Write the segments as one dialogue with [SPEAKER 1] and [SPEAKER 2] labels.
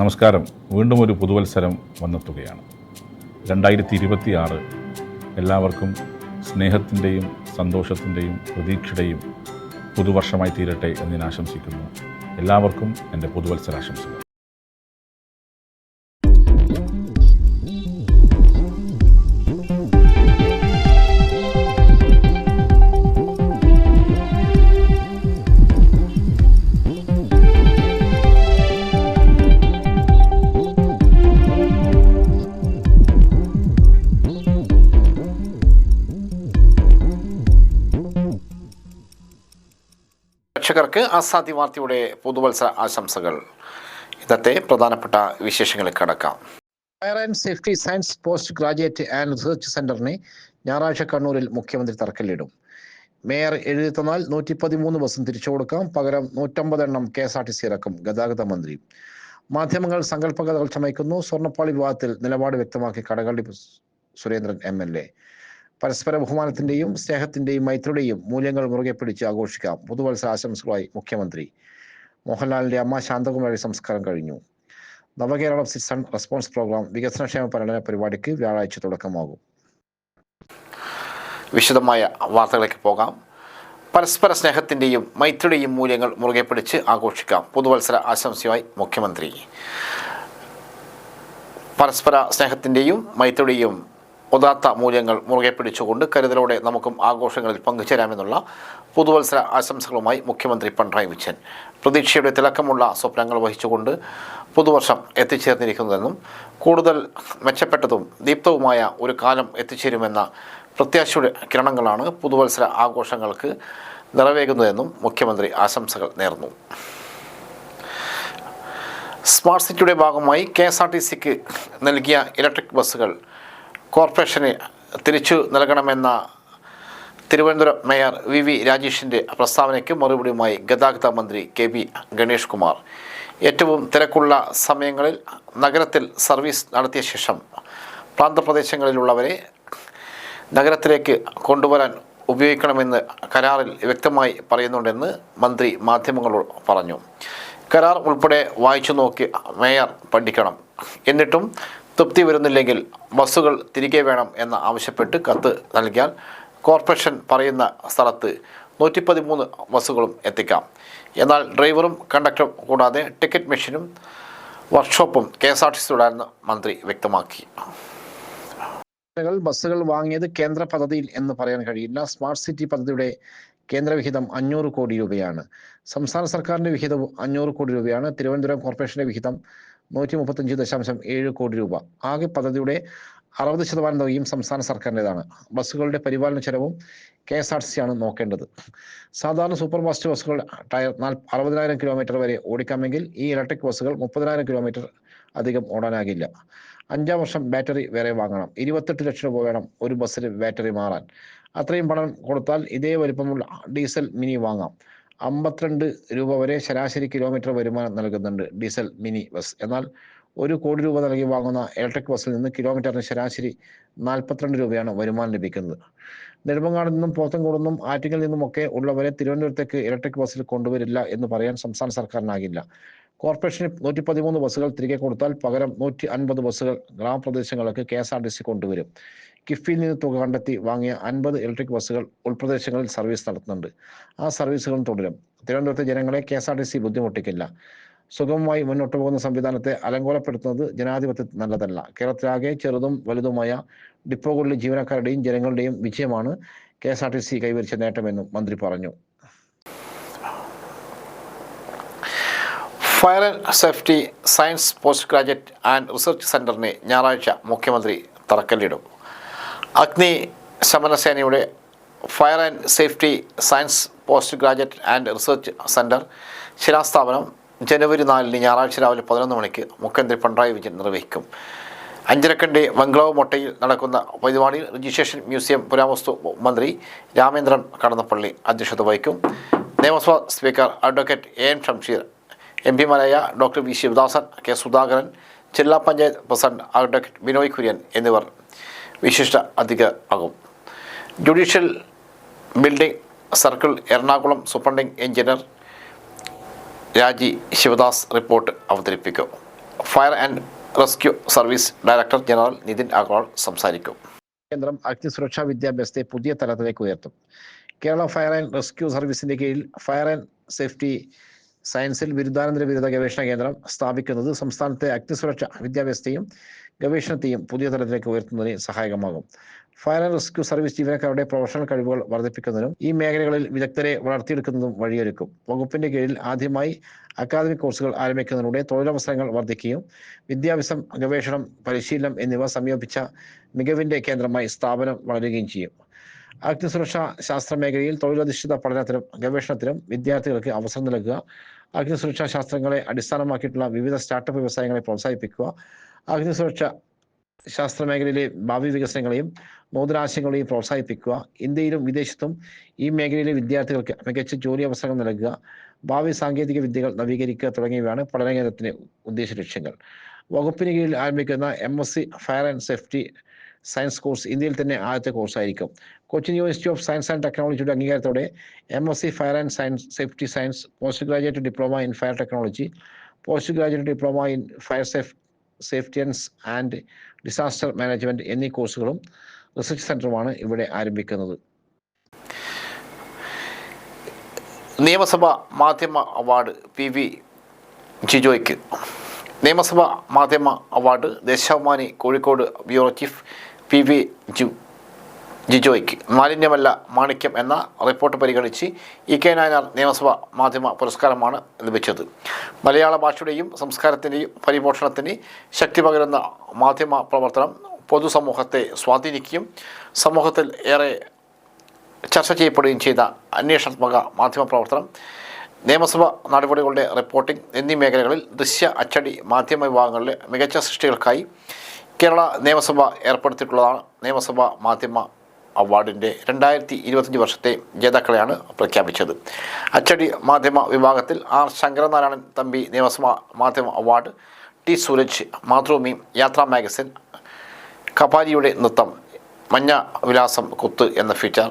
[SPEAKER 1] നമസ്കാരം. വീണ്ടും ഒരു പുതുവത്സരം വന്നെത്തുകയാണ്. രണ്ടായിരത്തി ഇരുപത്തി ആറ് എല്ലാവർക്കും സ്നേഹത്തിന്റെയും സന്തോഷത്തിന്റെയും പ്രതീക്ഷയുടെയും പുതുവർഷമായി തീരട്ടെ എന്ന് ഞാൻ ആശംസിക്കുന്നു എല്ലാവർക്കും എന്റെ പുതുവത്സരാശംസകൾ.
[SPEAKER 2] പ്രേക്ഷകർക്ക് അസാധ്യ വാർത്തയുടെ പുതുവത്സര ആശംസകൾ. ഇന്നത്തെ പ്രധാനപ്പെട്ട വിശേഷങ്ങളിൽ കടക്കാം. Fire and safety science post graduate and research സെന്ററിനെ ഞായറാഴ്ച കണ്ണൂരിൽ മുഖ്യമന്ത്രി തറക്കല്ലിടും. മേയർ എഴുതി തന്നാൽ നൂറ്റി പതിമൂന്ന് ബസ്സും തിരിച്ചു കൊടുക്കാം. പകരം നൂറ്റമ്പത് എണ്ണം K S R T C ഇറക്കും ഗതാഗത മന്ത്രി. മാധ്യമങ്ങൾ സങ്കല്പകഥകൾ ചമയ്ക്കുന്നു. സ്വർണപ്പാളി വിവാദത്തിൽ നിലപാട് വ്യക്തമാക്കി Kadakampally Surendran M L A. പരസ്പര ബഹുമാനത്തിന്റെയും സ്നേഹത്തിന്റെയും മൈത്രിയുടെയും മൂല്യങ്ങൾ മുറുകെ പിടിച്ച് ആഘോഷിക്കാം. പുതുവത്സരാശംസകളായി മുഖ്യമന്ത്രി. മോഹൻലാലിന്റെ അമ്മ ശാന്തകുമാരി സംസ്കാരം കഴിഞ്ഞു. നവകേരളം സിസൺ റെസ്പോൺസ് പ്രോഗ്രാം വികസനക്ഷേമ പരിണന പരിപാടിക്ക് വ്യാഴാഴ്ച തുടക്കമാകും. വിശദമായ വാർത്തകളിലേക്ക് പോകാം. പരസ്പര സ്നേഹത്തിന്റെയും മൈത്രിയുടെയും മൂല്യങ്ങൾ മുറുകെ പിടിച്ച് ആഘോഷിക്കാം. പുതുവത്സര ആശംസയുമായി മുഖ്യമന്ത്രി. പരസ്പര സ്നേഹത്തിന്റെയും മൈത്രിയുടെയും ഉദാത്ത മൂല്യങ്ങൾ മുറുകെ പിടിച്ചുകൊണ്ട് കരുതലോടെ നമുക്കും ആഘോഷങ്ങളിൽ പങ്കുചേരാമെന്നുള്ള പുതുവത്സര ആശംസകളുമായി മുഖ്യമന്ത്രി പിണറായി വിജയൻ. പ്രതീക്ഷയുടെ തിളക്കമുള്ള സ്വപ്നങ്ങൾ വഹിച്ചുകൊണ്ട് പുതുവർഷം എത്തിച്ചേർന്നിരിക്കുന്നതെന്നും കൂടുതൽ മെച്ചപ്പെട്ടതും ദീപ്തവുമായ ഒരു കാലം എത്തിച്ചേരുമെന്ന പ്രത്യാശയുടെ കിരണങ്ങളാണ് പുതുവത്സര ആഘോഷങ്ങൾക്ക് നിറവേകുന്നതെന്നും മുഖ്യമന്ത്രി ആശംസകൾ നേർന്നു. സ്മാർട്ട് സിറ്റിയുടെ ഭാഗമായി കെ എസ് ആർ ടി സിക്ക് നൽകിയ ഇലക്ട്രിക് ബസ്സുകൾ കോർപ്പറേഷന് തിരിച്ചു നൽകണമെന്ന തിരുവനന്തപുരം മേയർ വി വി രാജേഷിന്റെ പ്രസ്താവനയ്ക്ക് മറുപടിയുമായി ഗതാഗത മന്ത്രി കെ വി ഗണേഷ് കുമാർ. ഏറ്റവും തിരക്കുള്ള സമയങ്ങളിൽ നഗരത്തിൽ സർവീസ് നടത്തിയ ശേഷം പ്രാന്തപ്രദേശങ്ങളിലുള്ളവരെ നഗരത്തിലേക്ക് കൊണ്ടുവരാൻ ഉപയോഗിക്കണമെന്ന് കരാറിൽ വ്യക്തമായി പറയുന്നുണ്ടെന്ന് മന്ത്രി മാധ്യമങ്ങളോട് പറഞ്ഞു. കരാർ ഉൾപ്പെടെ വായിച്ചു നോക്കി മേയർ പഠിക്കണം. എന്നിട്ടും തൃപ്തി വരുന്നില്ലെങ്കിൽ ബസ്സുകൾ തിരികെ വേണം എന്ന് ആവശ്യപ്പെട്ട് കത്ത് നൽകിയാൽ കോർപ്പറേഷൻ പറയുന്ന സ്ഥലത്ത് നൂറ്റി പതിമൂന്ന് ബസ്സുകളും എത്തിക്കാം. എന്നാൽ ഡ്രൈവറും കണ്ടക്ടറും കൂടാതെ ടിക്കറ്റ് മെഷീനും വർക്ക്ഷോപ്പും കെ എസ് ആർ ടി സിയുടെയെന്ന് മന്ത്രി വ്യക്തമാക്കി. ബസ്സുകൾ വാങ്ങിയത് കേന്ദ്ര പദ്ധതിയിൽ എന്ന് പറയാൻ കഴിയില്ല. സ്മാർട്ട് സിറ്റി പദ്ധതിയുടെ കേന്ദ്രവിഹിതം അഞ്ഞൂറ് കോടി രൂപയാണ്. സംസ്ഥാന സർക്കാരിന്റെ വിഹിതവും അഞ്ഞൂറ് കോടി രൂപയാണ്. തിരുവനന്തപുരം കോർപ്പറേഷന്റെ വിഹിതം നൂറ്റി മുപ്പത്തഞ്ച് ദശാംശം ഏഴ് കോടി രൂപ. ആകെ പദ്ധതിയുടെ അറുപത് ശതമാനം തുകയും സംസ്ഥാന സർക്കാരിന്റെതാണ്. ബസ്സുകളുടെ പരിപാലന ചെലവും K S R T C ആണ് നോക്കേണ്ടത്. സാധാരണ സൂപ്പർ ഫാസ്റ്റ് ബസ്സുകൾ ടയർ അറുപതിനായിരം കിലോമീറ്റർ വരെ ഓടിക്കാമെങ്കിൽ ഈ ഇലക്ട്രിക് ബസ്സുകൾ മുപ്പതിനായിരം കിലോമീറ്റർ അധികം ഓടാനാകില്ല. അഞ്ചാം വർഷം ബാറ്ററി വേറെ വാങ്ങണം. ഇരുപത്തെട്ട് ലക്ഷം രൂപ വേണം ഒരു ബസ്സിന് ബാറ്ററി മാറാൻ. അത്രയും പണം കൊടുത്താൽ ഇതേ വലിപ്പമുള്ള ഡീസൽ മിനി വാങ്ങാം. അമ്പത്തിരണ്ട് രൂപ വരെ ശരാശരി കിലോമീറ്റർ വരുമാനം നൽകുന്നുണ്ട് ഡീസൽ മിനി ബസ്. എന്നാൽ ഒരു കോടി രൂപ നൽകി വാങ്ങുന്ന ഇലക്ട്രിക് ബസ്സിൽ നിന്ന് കിലോമീറ്ററിന് ശരാശരി നാൽപ്പത്തിരണ്ട് രൂപയാണ് വരുമാനം ലഭിക്കുന്നത്. നെടുമങ്ങാട് നിന്നും പോത്തൻകോട് നിന്നും ആറ്റിങ്ങിൽ നിന്നുമൊക്കെ ഉള്ളവരെ തിരുവനന്തപുരത്തേക്ക് ഇലക്ട്രിക് ബസ്സിൽ കൊണ്ടുവരില്ല എന്ന് പറയാൻ സംസ്ഥാന സർക്കാരിനാകില്ല. കോർപ്പറേഷന് നൂറ്റി പതിമൂന്ന് ബസ്സുകൾ തിരികെ കൊടുത്താൽ പകരം നൂറ്റി അൻപത് ബസ്സുകൾ ഗ്രാമപ്രദേശങ്ങൾക്ക് K S R T C കൊണ്ടുവരും. കിഫ്ബിയിൽ നിന്ന് തുക കണ്ടെത്തി വാങ്ങിയ അൻപത് ഇലക്ട്രിക് ബസ്സുകൾ ഉൾപ്രദേശങ്ങളിൽ സർവീസ് നടത്തുന്നുണ്ട്. ആ സർവീസുകളും തുടരും. തിരുവനന്തപുരത്തെ ജനങ്ങളെ K S R T C ബുദ്ധിമുട്ടിക്കില്ല. സുഗമമായി മുന്നോട്ട് പോകുന്ന സംവിധാനത്തെ അലങ്കോലപ്പെടുത്തുന്നത് ജനാധിപത്യത്തിൽ നല്ലതല്ല. കേരളത്തിലാകെ ചെറുതും വലുതുമായ ഡിപ്പോകളിലെ ജീവനക്കാരുടെയും ജനങ്ങളുടെയും വിജയമാണ് K S R T C കൈവരിച്ച നേട്ടമെന്നും മന്ത്രി പറഞ്ഞു. Fire and safety science post graduate and research സെന്ററിനെ ഞായറാഴ്ച മുഖ്യമന്ത്രി തറക്കല്ലിടും. അഗ്നി ശമനസേനയുടെ fire and safety science post graduate and research centre ശിലാസ്ഥാപനം ജനുവരി നാലിന് ഞായറാഴ്ച രാവിലെ പതിനൊന്ന് മണിക്ക് മുഖ്യമന്ത്രി പിണറായി വിജയൻ നിർവഹിക്കും. അഞ്ചരക്കണ്ടി ബംഗ്ലാവ് മൊട്ടയിൽ നടക്കുന്ന പരിപാടിയിൽ രജിസ്ട്രേഷൻ മ്യൂസിയം പുരാവസ്തു മന്ത്രി രാമേന്ദ്രൻ കടന്നപ്പള്ളി അധ്യക്ഷത വഹിക്കും. നിയമസഭാ speaker advocate A N Shamseer M പിമാരായ doctor V Sivadasan K Sudhakaran ജില്ലാ പഞ്ചായത്ത് പ്രസിഡന്റ് അഡ്വക്കേറ്റ് ബിനോയ് കുര്യൻ എന്നിവർ വിശിഷ്ട അധികമാകും judicial building circle Ernakulam superintending engineer Raji Sivadas report അവതരിപ്പിക്കും.
[SPEAKER 3] Fire and rescue service director general Nithin Agarwal സംസാരിക്കും.
[SPEAKER 2] കേന്ദ്രം അഗ്നിസുരക്ഷാ വിദ്യാഭ്യാസത്തെ പുതിയ തലത്തിലേക്ക് ഉയർത്തും. കേരള ഫയർ ആൻഡ് റെസ്ക്യൂ സർവീസിന്റെ കീഴിൽ ഫയർ ആൻഡ് സേഫ്റ്റി സയൻസിൽ ബിരുദാനന്തര ബിരുദ ഗവേഷണ കേന്ദ്രം സ്ഥാപിക്കുന്നത് സംസ്ഥാനത്തെ അഗ്നിസുരക്ഷ വിദ്യാഭ്യാസത്തെയും ഗവേഷണത്തെയും പുതിയ തലത്തിലേക്ക് ഉയർത്തുന്നതിന് സഹായകമാകും. ഫയർ ആൻഡ് റെസ്ക്യൂ സർവീസ് ജീവനക്കാരുടെ പ്രൊഫഷണൽ കഴിവുകൾ വർദ്ധിപ്പിക്കുന്നതിനും ഈ മേഖലകളിൽ വിദഗ്ധരെ വളർത്തിയെടുക്കുന്നതും വഴിയൊരുക്കും. വകുപ്പിന്റെ കീഴിൽ ആദ്യമായി അക്കാദമിക് കോഴ്സുകൾ ആരംഭിക്കുന്നതിലൂടെ തൊഴിലവസരങ്ങൾ വർദ്ധിക്കുകയും വിദ്യാഭ്യാസം ഗവേഷണം പരിശീലനം എന്നിവ സംയോജിപ്പിച്ച മികവിന്റെ കേന്ദ്രമായി സ്ഥാപനം വളരുകയും ചെയ്യും. അഗ്നിസുരക്ഷാ ശാസ്ത്ര മേഖലയിൽ തൊഴിലധിഷ്ഠിത പഠനത്തിനും ഗവേഷണത്തിനും വിദ്യാർത്ഥികൾക്ക് അവസരം നൽകുക. അഗ്നിസുരക്ഷാ ശാസ്ത്രങ്ങളെ അടിസ്ഥാനമാക്കിയിട്ടുള്ള വിവിധ സ്റ്റാർട്ടപ്പ് വ്യവസായങ്ങളെ പ്രോത്സാഹിപ്പിക്കുക. അഗ്നിസുരക്ഷ ശാസ്ത്ര മേഖലയിലെ ഭാവി വികസനങ്ങളെയും നൂതനാശയങ്ങളെയും പ്രോത്സാഹിപ്പിക്കുക. ഇന്ത്യയിലും വിദേശത്തും ഈ മേഖലയിലെ വിദ്യാർത്ഥികൾക്ക് മികച്ച ജോലി അവസരങ്ങൾ നൽകുക. ഭാവി സാങ്കേതിക വിദ്യകൾ നവീകരിക്കുക തുടങ്ങിയവയാണ് പഠനകേന്ദ്രത്തിന്റെ ഉദ്ദേശ ലക്ഷ്യങ്ങൾ. വകുപ്പിന് കീഴിൽ ആരംഭിക്കുന്ന M S C fire and safety science course ഇന്ത്യയിൽ തന്നെ ആദ്യത്തെ കോഴ്സായിരിക്കും Cochin university of science and ടെക്നോളജിയുടെ അംഗീകാരത്തോടെ M S C fire and science safety science post graduate diploma in fire technology post graduate diploma in fire safe safety science and disaster management എന്നീ കോഴ്സുകളും research സെന്ററുമാണ് ഇവിടെ ആരംഭിക്കുന്നത്.
[SPEAKER 3] നിയമസഭ മാധ്യമ award P V ജിജോയ്ക്ക്. നിയമസഭ മാധ്യമ award Deshabhimani Kozhikode bureau chief P V ജു ജിജോയ്ക്ക് മാലിന്യമല്ല മാണിക്യം എന്ന റിപ്പോർട്ട് പരിഗണിച്ച് ഇ കെ നായനാർ നിയമസഭ മാധ്യമ പുരസ്കാരമാണ് ലഭിച്ചത്. മലയാള ഭാഷയുടെയും സംസ്കാരത്തിന്റെയും പരിപോഷണത്തിന് ശക്തി പകരുന്ന മാധ്യമ പ്രവർത്തനം പൊതുസമൂഹത്തെ സ്വാധീനിക്കുകയും സമൂഹത്തിൽ ഏറെ ചർച്ച ചെയ്യപ്പെടുകയും ചെയ്ത അന്വേഷണാത്മക മാധ്യമ പ്രവർത്തനം നിയമസഭ നടപടികളുടെ റിപ്പോർട്ടിംഗ് എന്നീ മേഖലകളിൽ ദൃശ്യ അച്ചടി മാധ്യമ വിഭാഗങ്ങളിലെ മികച്ച സൃഷ്ടികൾക്കായി കേരള നിയമസഭ ഏർപ്പെടുത്തിയിട്ടുള്ളതാണ് നിയമസഭ മാധ്യമ അവാർഡിന്റെ രണ്ടായിരത്തി ഇരുപത്തഞ്ച് വർഷത്തെ ജേതാക്കളെയാണ് പ്രഖ്യാപിച്ചത്. അച്ചടി മാധ്യമ വിഭാഗത്തിൽ ആർ ശങ്കരനാരായണൻ തമ്പി നിയമസഭ മാധ്യമ അവാർഡ് ടി സൂരജ് മാതൃഭൂമി യാത്രാ മാഗസിൻ കപാലിയുടെ നൃത്തം മഞ്ഞ വിലാസം കുത്ത് എന്ന ഫീച്ചർ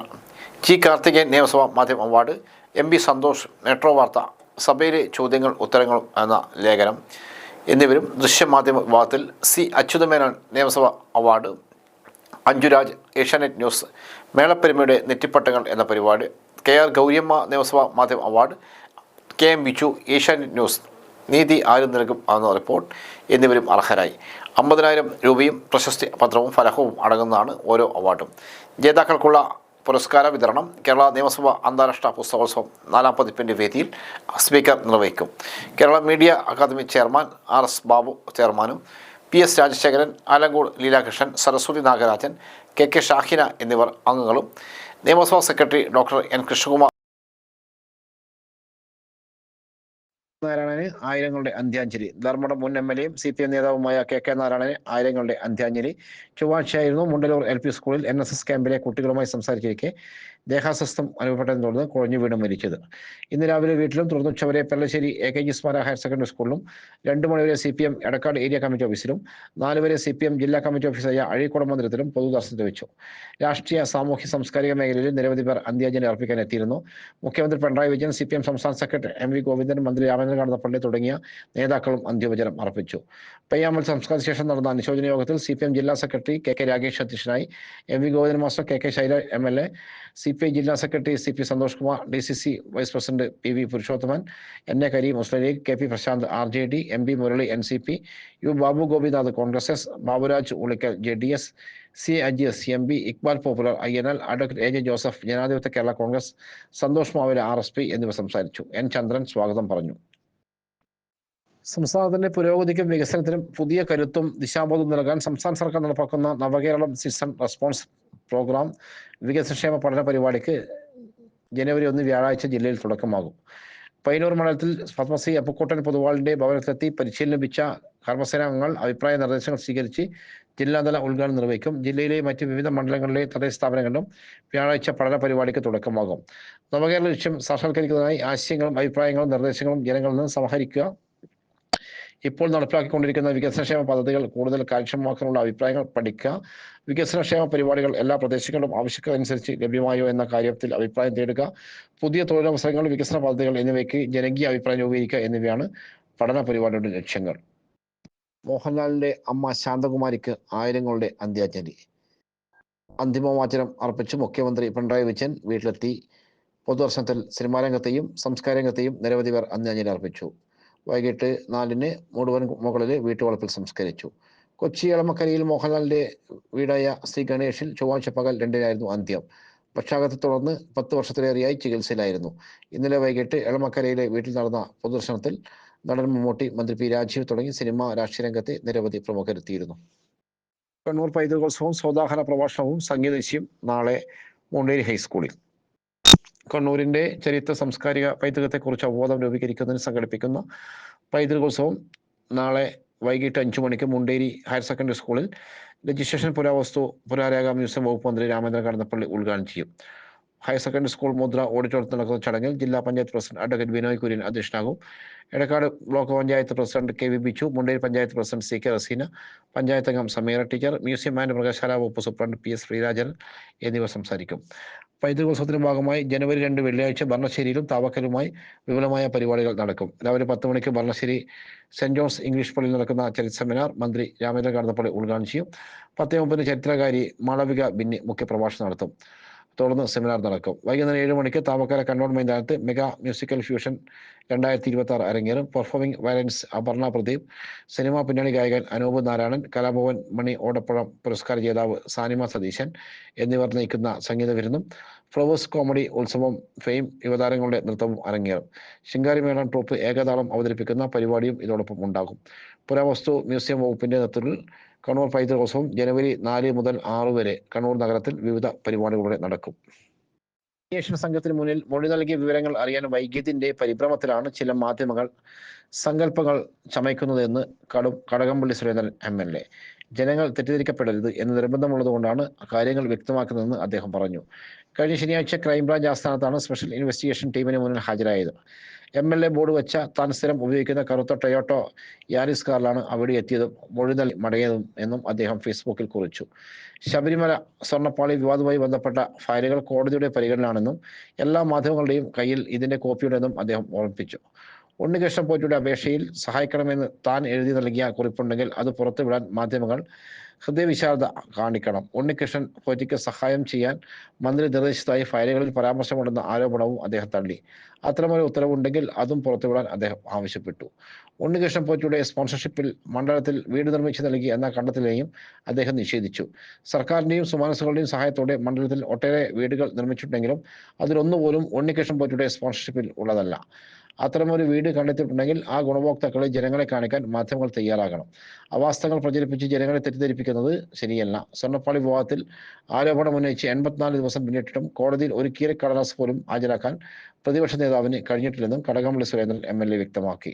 [SPEAKER 3] ജി കാർത്തികേയൻ നിയമസഭാ മാധ്യമ award M P Santhosh metro വാർത്ത സഭയിലെ ചോദ്യങ്ങൾ ഉത്തരങ്ങളും എന്ന ലേഖനം എന്നിവരും ദൃശ്യമാധ്യമ വിഭാഗത്തിൽ സി അച്യുതമേനോൻ നിയമസഭാ അവാർഡ് അഞ്ജുരാജ് ഏഷ്യാനെറ്റ് ന്യൂസ് മേളപ്പെരുമയുടെ നെറ്റിപ്പട്ടങ്ങൾ എന്ന പരിപാടി കെ ആർ ഗൗരിയമ്മ നിയമസഭാ മാധ്യമ award K M Bichu Asianet news നീതി ആരും നൽകും എന്ന റിപ്പോർട്ട് എന്നിവരും അർഹരായി. അമ്പതിനായിരം രൂപയും പ്രശസ്തി പത്രവും ഫലകവും അടങ്ങുന്നതാണ് ഓരോ അവാർഡും. ജേതാക്കൾക്കുള്ള പുരസ്കാര വിതരണം കേരള നിയമസഭ അന്താരാഷ്ട്ര പുസ്തകോത്സവം നാലാം പതിപ്പിന്റെ വേദിയിൽ സ്പീക്കർ നിർവഹിക്കും. Kerala media academy chairman R S Babu ചെയർമാനും P S Rajasekharan Alankode Leelakrishnan Saraswathi Nagarajan K K Shahina എന്നിവർ അംഗങ്ങളും. നിയമസഭാ സെക്രട്ടറി ഡോക്ടർ എൻ കൃഷ്ണകുമാർ.
[SPEAKER 2] നാരായണന് ആയിരങ്ങളുടെ അന്ത്യാഞ്ജലി. ധർമ്മടം മുൻ എം എൽ എയും സി പി എം നേതാവുമായ കെ കെ നാരായണന് ആയിരങ്ങളുടെ അന്ത്യാഞ്ജലി. ചൊവ്വാഴ്ചയായിരുന്നു മുണ്ടലൂർ എൽ പി സ്കൂളിൽ എൻ എസ് എസ് ക്യാമ്പിലെ കുട്ടികളുമായി സംസാരിച്ചിരിക്കെ. ദേഹാസ്വസ്ഥം അനുഭവപ്പെട്ടതിനെ തുടർന്ന് കുഴഞ്ഞു വീണ് മരിച്ചത്. ഇന്ന് രാവിലെ വീട്ടിലും തുടർന്ന് ഉച്ചവരെ പെള്ളശ്ശേരി എ കെ ജി സ്മാര ഹയർ സെക്കൻഡറി സ്കൂളിലും രണ്ടു മണിവരെ C P M Edakkad area committee ഓഫീസിലും നാലുവരെ സി പി എം ജില്ലാ കമ്മിറ്റി ഓഫീസായ അഴീക്കോട് മന്ദിരത്തിലും പൊതുദർശനത്തിൽ വെച്ചു. രാഷ്ട്രീയ സാമൂഹ്യ സാംസ്കാരിക മേഖലയിൽ നിരവധി പേർ അന്ത്യാഞ്ജലി അർപ്പിക്കാൻ എത്തിയിരുന്നു. മുഖ്യമന്ത്രി Pinarayi Vijayan C P M സംസ്ഥാന സെക്രട്ടറി എം വി ഗോവിന്ദൻ മന്ത്രി രാമചന്ദ്രൻ കടന്നപ്പള്ളി തുടങ്ങിയ നേതാക്കളും അന്ത്യോപചാരം അർപ്പിച്ചു. പയ്യാമ്പൽ സംസ്കാര ശേഷം നടന്ന അനുശോചന യോഗത്തിൽ സി പി എം ജില്ലാ സെക്രട്ടറി കെ കെ രാകേഷ് അധ്യക്ഷനായി M V Govindan master K K Shaila M L A C I ജില്ലാ secretary C P Santhosh Kumar D C C vice president P V Purushothaman N A Kareem Muslim League K P Prashanth R J D M P Murali N C P U Babu Gopinath Congress S Baburaj Ulikkal J D S C Aji S M P Iqbal popular I N L advocate A J Joseph ജനാധിപത്യ Kerala Congress Santhosh Maveli R S P എന്നിവർ സംസാരിച്ചു. N ചന്ദ്രൻ സ്വാഗതം പറഞ്ഞു. സംസ്ഥാനത്തിന്റെ പുരോഗതിക്കും വികസനത്തിനും പുതിയ കരുത്തും ദിശാബോധം നൽകാൻ സംസ്ഥാന സർക്കാർ നടപ്പാക്കുന്ന നവകേരളം സിസ്റ്റം റെസ്പോൺസ് പ്രോഗ്രാം വികസനക്ഷേമ പഠന പരിപാടിക്ക് ജനുവരി ഒന്ന് വ്യാഴാഴ്ച ജില്ലയിൽ തുടക്കമാകും. പയ്യന്നൂർ മണ്ഡലത്തിൽ പത്മശ്രീ അപ്പുക്കോട്ടൻ പൊതുവാളിന്റെ ഭവനത്തിലെത്തി പരിശീലനം ലഭിച്ച കർമ്മസേനാംഗങ്ങൾ അഭിപ്രായ നിർദ്ദേശങ്ങൾ സ്വീകരിച്ച് ജില്ലാതല ഉദ്ഘാടനം നിർവഹിക്കും. ജില്ലയിലെ മറ്റ് വിവിധ മണ്ഡലങ്ങളിലെ തദ്ദേശ സ്ഥാപനങ്ങളിലും വ്യാഴാഴ്ച പഠന പരിപാടിക്ക് തുടക്കമാകും. നവകേരള ലക്ഷ്യം സാക്ഷാത്കരിക്കുന്നതിനായി ആശയങ്ങളും അഭിപ്രായങ്ങളും നിർദ്ദേശങ്ങളും ജനങ്ങളിൽ നിന്ന് സമാഹരിക്കുക. ഇപ്പോൾ നടപ്പിലാക്കിക്കൊണ്ടിരിക്കുന്ന വികസനക്ഷേമ പദ്ധതികൾ കൂടുതൽ കാര്യക്ഷമമാക്കാനുള്ള അഭിപ്രായങ്ങൾ പഠിക്കുക. വികസനക്ഷേമ പരിപാടികൾ എല്ലാ പ്രദേശങ്ങളിലും ആവശ്യക്കനുസരിച്ച് ലഭ്യമായോ എന്ന കാര്യത്തിൽ അഭിപ്രായം തേടുക. പുതിയ തൊഴിലവസരങ്ങൾ വികസന പദ്ധതികൾ എന്നിവയ്ക്ക് ജനകീയ അഭിപ്രായം രൂപീകരിക്കുക എന്നിവയാണ് പഠന പരിപാടിയുടെ ലക്ഷ്യങ്ങൾ. മോഹൻലാലിന്റെ അമ്മ ശാന്തകുമാരിക്ക് ആയിരങ്ങളുടെ അന്ത്യാഞ്ജലി. അന്തിമവാചനം അർപ്പിച്ച് മുഖ്യമന്ത്രി പിണറായി വിജയൻ വീട്ടിലെത്തി. പൊതുദർശനത്തിൽ സിനിമാരംഗത്തെയും സംസ്കാരംഗത്തെയും സംസ്കാര രംഗത്തെയും നിരവധി പേർ അന്ത്യാഞ്ജലി അർപ്പിച്ചു. വൈകിട്ട് നാലിന് മൂടുവൻ മുകളിൽ വീട്ടുവളപ്പിൽ സംസ്കരിച്ചു. കൊച്ചി എളമക്കരയിൽ മോഹൻലാലിന്റെ വീടായ ശ്രീ ഗണേഷിൽ ചൊവ്വാഴ്ച പകൽ രണ്ടിനായിരുന്നു അന്ത്യം. പക്ഷാഘത്തെ തുടർന്ന് പത്ത് വർഷത്തിലേറെയായി ചികിത്സയിലായിരുന്നു. ഇന്നലെ വൈകിട്ട് എളമക്കരയിലെ വീട്ടിൽ നടന്ന പൊതുദർശനത്തിൽ നടൻ മമ്മൂട്ടി മന്ത്രി പി രാജീവ് തുടങ്ങി സിനിമ രാഷ്ട്രീയ രംഗത്തെ നിരവധി പ്രമുഖരെത്തിയിരുന്നു. കണ്ണൂർ പൈതൃകോത്സവവും സോദാഹരണ പ്രഭാഷണവും സംഗീതശ്യം നാളെ മുണ്ടേരി ഹൈസ്കൂളിൽ. കണ്ണൂരിന്റെ ചരിത്ര സാംസ്കാരിക പൈതൃകത്തെക്കുറിച്ച് അവബോധം രൂപീകരിക്കുന്നതിന് സംഘടിപ്പിക്കുന്ന പൈതൃകോത്സവം നാളെ വൈകിട്ട് അഞ്ചു മണിക്ക് മുണ്ടേരി ഹയർ സെക്കൻഡറി സ്കൂളിൽ രജിസ്ട്രേഷൻ പുരാവസ്തു പുരാരേഖ മ്യൂസിയം വകുപ്പ് മന്ത്രി രാമേന്ദ്രൻ കടന്നപ്പള്ളി ഉദ്ഘാടനം ചെയ്യും. ഹയർ സെക്കൻഡറി സ്കൂൾ മുദ്ര ഓഡിറ്റോറിയത്തിൽ നടക്കുന്ന ചടങ്ങിൽ ജില്ലാ panchayat president advocate Binoy Kurian അധ്യക്ഷനാകും. Edakkad block panchayat president K V Bichu Munderi panchayat president C K Raseena panchayat അംഗം സമീറ ടീച്ചർ മ്യൂസിയം ആൻഡ് മൃഗശാല വകുപ്പ് സൂപ്രണ്ട് പി എസ് ശ്രീരാജൻ എന്നിവർ സംസാരിക്കും. പൈതൃകോത്സവത്തിന്റെ ഭാഗമായി ജനുവരി രണ്ട് വെള്ളിയാഴ്ച ഭരണശ്ശേരിയിലും താവക്കലുമായി വിപുലമായ പരിപാടികൾ നടക്കും. രാവിലെ പത്ത് മണിക്ക് ഭരണശ്ശേരി സെന്റ് ജോൺസ് ഇംഗ്ലീഷ് പള്ളിയിൽ നടക്കുന്ന ചരിത്ര സെമിനാർ മന്ത്രി രാമേന്ദ്ര കടന്നപ്പള്ളി ഉദ്ഘാടനം ചെയ്യും. പത്തേ മുപ്പതിന് ചരിത്രകാരി മാളവിക ബിന്നി മുഖ്യപ്രഭാഷണം നടത്തും. തുടർന്ന് സെമിനാർ നടക്കും. വൈകുന്നേരം ഏഴ് മണിക്ക് താമക്കര കണ്ണോൺ മൈതാനത്ത് മെഗാ മ്യൂസിക്കൽ ഫ്യൂഷൻ രണ്ടായിരത്തി ഇരുപത്തി ആറ് അരങ്ങേറും. Performing violins Aparna Pradeep. Cinema പിന്നണി ഗായകൻ അനൂപ് നാരായണൻ കലാഭവൻ മണി ഓടപ്പുഴം പുരസ്കാര ജേതാവ് സാനിമ സതീശൻ എന്നിവർ നയിക്കുന്ന സംഗീത വിരുന്നും ഫ്ലവേഴ്സ് കോമഡി ഉത്സവം ഫെയിം യുവതാരങ്ങളുടെ നൃത്തവും അരങ്ങേറും. ശിങ്കാരി മേളം ട്രൂപ്പ് ഏകതാളം അവതരിപ്പിക്കുന്ന പരിപാടിയും ഇതോടൊപ്പം ഉണ്ടാകും. പുരാവസ്തു മ്യൂസിയം വകുപ്പിന്റെ നേതൃത്വത്തിൽ കണ്ണൂർ പൈതൃകോത്സവം ജനുവരി നാല് മുതൽ ആറ് വരെ കണ്ണൂർ നഗരത്തിൽ വിവിധ പരിപാടികളോടെ നടക്കും. അന്വേഷണ സംഘത്തിന് മുന്നിൽ മൊഴി നൽകിയ വിവരങ്ങൾ അറിയാൻ വൈകിയതിന്റെ പരിഭ്രമത്തിലാണ് ചില മാധ്യമങ്ങൾ സങ്കല്പങ്ങൾ ചമയ്ക്കുന്നതെന്ന് കടു Kadakampally Surendran M L A. ജനങ്ങൾ തെറ്റിദ്ധരിക്കപ്പെടരുത് എന്ന് നിർബന്ധമുള്ളതുകൊണ്ടാണ് കാര്യങ്ങൾ വ്യക്തമാക്കുന്നതെന്ന് അദ്ദേഹം പറഞ്ഞു. കഴിഞ്ഞ ശനിയാഴ്ച ക്രൈംബ്രാഞ്ച് ആസ്ഥാനത്താണ് സ്പെഷ്യൽ ഇൻവെസ്റ്റിഗേഷൻ ടീമിന് മുന്നിൽ ഹാജരായത്. എം എൽ എ ബോർഡ് വെച്ച താൻ സ്ഥിരം ഉപയോഗിക്കുന്ന കറുത്ത ടൊയോട്ടോ യാരിസ് കാറിലാണ് അവിടെ എത്തിയതും മൊഴി നൽകി മടങ്ങിയതും എന്നും അദ്ദേഹം ഫേസ്ബുക്കിൽ കുറിച്ചു. ശബരിമല സ്വർണപ്പാളി വിവാദവുമായി ബന്ധപ്പെട്ട ഫയലുകൾ കോടതിയുടെ പരിഗണനയാണെന്നും എല്ലാ മാധ്യമങ്ങളുടെയും കയ്യിൽ ഇതിന്റെ കോപ്പിയുണ്ടെന്നും അദ്ദേഹം ഓർമ്മിപ്പിച്ചു. ഉണ്ണികൃഷ്ണൻ പോറ്റിയുടെ അപേക്ഷയിൽ സഹായിക്കണമെന്ന് താൻ എഴുതി നൽകിയ കുറിപ്പുണ്ടെങ്കിൽ അത് പുറത്തുവിടാൻ മാധ്യമങ്ങൾ ഹൃദയവിശാലത കാണിക്കണം. ഉണ്ണികൃഷ്ണൻ പോറ്റിക്ക് സഹായം ചെയ്യാൻ മന്ത്രി നിർദ്ദേശിച്ചതായി ഫയലുകളിൽ പരാമർശമുണ്ടെന്ന ആരോപണവും അദ്ദേഹം തള്ളി. അത്തരമൊരു ഉത്തരവുണ്ടെങ്കിൽ അതും പുറത്തുവിടാൻ അദ്ദേഹം ആവശ്യപ്പെട്ടു. ഉണ്ണികൃഷ്ണൻ പോറ്റിയുടെ സ്പോൺസർഷിപ്പിൽ മണ്ഡലത്തിൽ വീട് നിർമ്മിച്ചു നൽകി എന്ന കണ്ടെത്തലിനെയും അദ്ദേഹം നിഷേധിച്ചു. സർക്കാരിന്റെയും സുമാനസുകളുടെയും സഹായത്തോടെ മണ്ഡലത്തിൽ ഒട്ടേറെ വീടുകൾ നിർമ്മിച്ചിട്ടുണ്ടെങ്കിലും അതിലൊന്നുപോലും ഉണ്ണികൃഷ്ണൻ പോറ്റിയുടെ സ്പോൺസർഷിപ്പിൽ ഉള്ളതല്ല. അത്തരമൊരു വീട് കണ്ടെത്തിയിട്ടുണ്ടെങ്കിൽ ആ ഗുണഭോക്താക്കളെ ജനങ്ങളെ കാണിക്കാൻ മാധ്യമങ്ങൾ തയ്യാറാകണം. അവാസ്തവങ്ങൾ പ്രചരിപ്പിച്ച് ജനങ്ങളെ തെറ്റിദ്ധരിപ്പിക്കുന്നത് ശരിയല്ല. സ്വർണപ്പാളി വിവാഹത്തിൽ ആരോപണം ഉന്നയിച്ച് എൺപത്തിനാല് ദിവസം പിന്നിട്ടിട്ടും കോടതിയിൽ ഒരു കീരക്കടലാസ് പോലും ഹാജരാക്കാൻ പ്രതിപക്ഷ നേതാവിന് കഴിഞ്ഞിട്ടില്ലെന്നും Kadakampally Surendran M L A വ്യക്തമാക്കി